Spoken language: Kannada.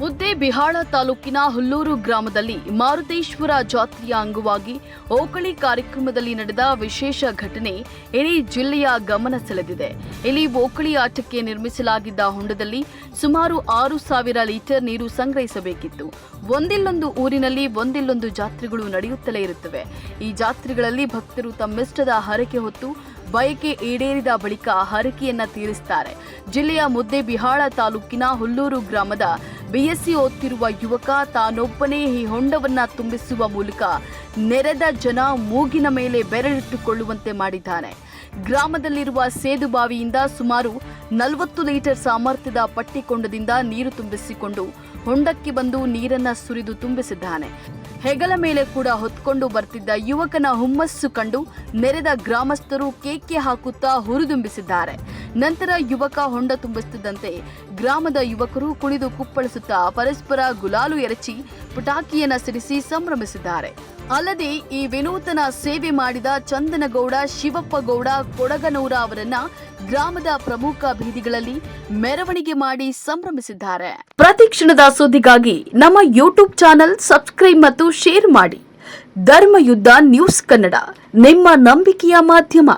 ಮುದ್ದೇಬಿಹಾಳ ತಾಲೂಕಿನ ಹುಲ್ಲೂರು ಗ್ರಾಮದಲ್ಲಿ ಮಾರುತೇಶ್ವರ ಜಾತ್ರೆಯ ಅಂಗವಾಗಿ ಓಕಳಿ ಕಾರ್ಯಕ್ರಮದಲ್ಲಿ ನಡೆದ ವಿಶೇಷ ಘಟನೆ ಇಡೀ ಜಿಲ್ಲೆಯ ಗಮನ ಸೆಳೆದಿದೆ. ಇಲ್ಲಿ ಓಕಳಿ ಆಟಕ್ಕೆ ನಿರ್ಮಿಸಲಾಗಿದ್ದ ಹೊಂಡದಲ್ಲಿ ಸುಮಾರು ಆರು ಸಾವಿರ ಲೀಟರ್ ನೀರು ಸಂಗ್ರಹಿಸಬೇಕಿತ್ತು. ಒಂದಿಲ್ಲೊಂದು ಊರಿನಲ್ಲಿ ಒಂದಿಲ್ಲೊಂದು ಜಾತ್ರೆಗಳು ನಡೆಯುತ್ತಲೇ ಇರುತ್ತವೆ. ಈ ಜಾತ್ರೆಗಳಲ್ಲಿ ಭಕ್ತರು ತಮ್ಮಿಷ್ಟದ ಹರಕೆ ಹೊತ್ತು ಬಯಕೆ ಈಡೇರಿದ ಬಳಿಕ ಹರಕೆಯನ್ನ ತೀರಿಸುತ್ತಾರೆ ಜಿಲ್ಲೆಯ ಮುದ್ದೇಬಿಹಾಳ ತಾಲೂಕಿನ ಹುಲ್ಲೂರು ಗ್ರಾಮದ ಬಿಎಸ್ಸಿ ಓದ್ತಿರುವ ಯುವಕ ತಾನೊಬ್ಬನೇ ಈ ಹೊಂಡವನ್ನ ತುಂಬಿಸುವ ಮೂಲಕ ನೆರೆದ ಜನ ಮೂಗಿನ ಮೇಲೆ ಬೆರಳಿಟ್ಟುಕೊಳ್ಳುವಂತೆ ಮಾಡಿದ್ದಾನೆ. ಗ್ರಾಮದಲ್ಲಿರುವ ಸೇದುಬಾವಿಯಿಂದ ಸುಮಾರು ನಲವತ್ತು ಲೀಟರ್ ಸಾಮರ್ಥ್ಯದ ಪಟ್ಟಿಕೊಂಡದಿಂದ ನೀರು ತುಂಬಿಸಿಕೊಂಡು ಹೊಂಡಕ್ಕೆ ಬಂದು ನೀರನ್ನ ಸುರಿದು ತುಂಬಿಸಿದ್ದಾನೆ. ಹೆಗಲ ಮೇಲೆ ಕೂಡ ಹೊತ್ಕೊಂಡು ಬರ್ತಿದ್ದ ಯುವಕನ ಹುಮ್ಮಸ್ಸು ಕಂಡು ನೆರೆದ ಗ್ರಾಮಸ್ಥರು ಕೇಕೆ ಹಾಕುತ್ತಾ ಹುರಿದುಂಬಿಸಿದ್ದಾರೆ. ನಂತರ ಯುವಕ ಹೊಂಡ ತುಂಬಿಸುತ್ತಿದ್ದಂತೆ ಗ್ರಾಮದ ಯುವಕರು ಕುಣಿದು ಕುಪ್ಪಳಿಸುತ್ತಾ ಪರಸ್ಪರ ಗುಲಾಲು ಎರಚಿ ಪಟಾಕಿಯನ್ನ ಸಿಡಿಸಿ ಸಂಭ್ರಮಿಸಿದ್ದಾರೆ. ಅಲ್ಲದೆ ಈ ವಿನೂತನ ಸೇವೆ ಮಾಡಿದ ಚಂದನಗೌಡ, ಶಿವಪ್ಪಗೌಡ, ಕೊಡಗನೂರ ಅವರನ್ನ ಗ್ರಾಮದ ಪ್ರಮುಖ ಬೀದಿಗಳಲ್ಲಿ ಮೆರವಣಿಗೆ ಮಾಡಿ ಸಂಭ್ರಮಿಸಿದ್ದಾರೆ. ಪ್ರತಿ ಕ್ಷಣದ ಸುದ್ದಿಗಾಗಿ ನಮ್ಮ ಯೂಟ್ಯೂಬ್ ಚಾನೆಲ್ ಸಬ್ಸ್ಕ್ರೈಬ್ ಮತ್ತು ಶೇರ್ ಮಾಡಿ. ಧರ್ಮಯುದ್ಧ ನ್ಯೂಸ್ ಕನ್ನಡ, ನಿಮ್ಮ ನಂಬಿಕೆಯ ಮಾಧ್ಯಮ.